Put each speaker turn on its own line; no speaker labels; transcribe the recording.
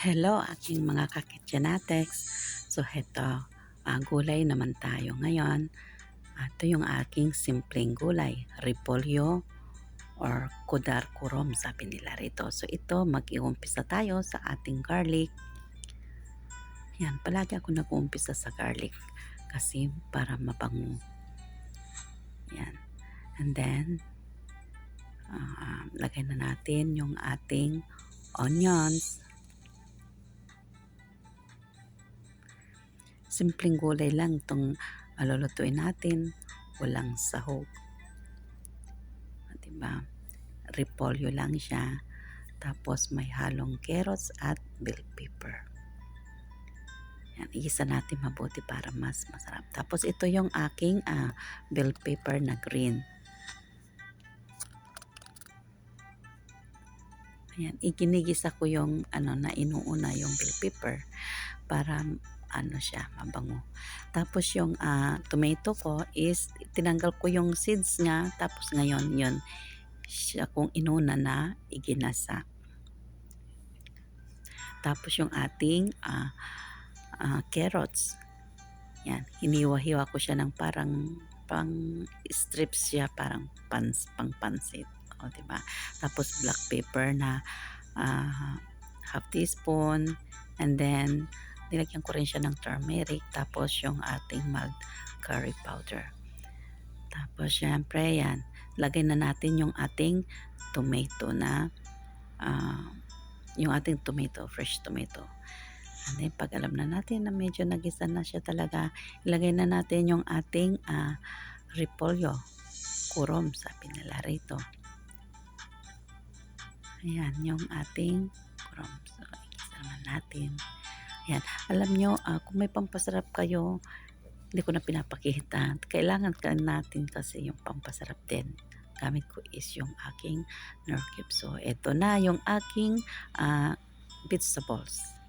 Hello aking mga kakitchenatics. So heto, ah, gulay naman tayo ngayon. Ah, Ito yung aking simpleng gulay, repolyo or kudar kurom sabi nila rito. So ito, mag-iumpisa tayo sa ating garlic. Yan, palagi ako nag-uumpisa sa garlic kasi para mabango. Yan. And then, ah, lagay na natin yung ating onions. Simpleng gulay lang itong alulutuin natin. Walang sahog. Ah, Diba? Repolyo lang siya. Tapos may halong carrots at bell pepper. Yan, iisa natin mabuti para mas masarap. Tapos ito yung aking ah, bell pepper na green. Ayan, iginigisa ko yung ano na inuuna yung bell pepper para ano siya, mabango. Tapos yung ah, tomato ko is tinanggal ko yung seeds nga tapos ngayon yun siya kung inuna na iginasa. Tapos yung ating ah, ah, carrots. Yan, hiniwa-hiwa ko siya ng parang pang strips siya parang pans pang pansit. O, diba? Tapos black pepper na ah, half teaspoon and then nilagyan ko rin siya ng turmeric tapos yung ating mild curry powder. Tapos syempre yan, lagay na natin yung ating tomato na ah, yung ating tomato, fresh tomato. And then pag alam na natin na medyo nagisa na siya talaga, ilagay na natin yung ating ah, repolyo, kurom sabi nila rito. Ayan, yung ating kurom. So, natin. Ayan. Alam nyo, ah, kung may pampasarap kayo, hindi ko na pinapakita. Kailangan ka natin kasi yung pampasarap din. Gamit ko is yung aking nerve. So, ito na yung aking ah, vegetables.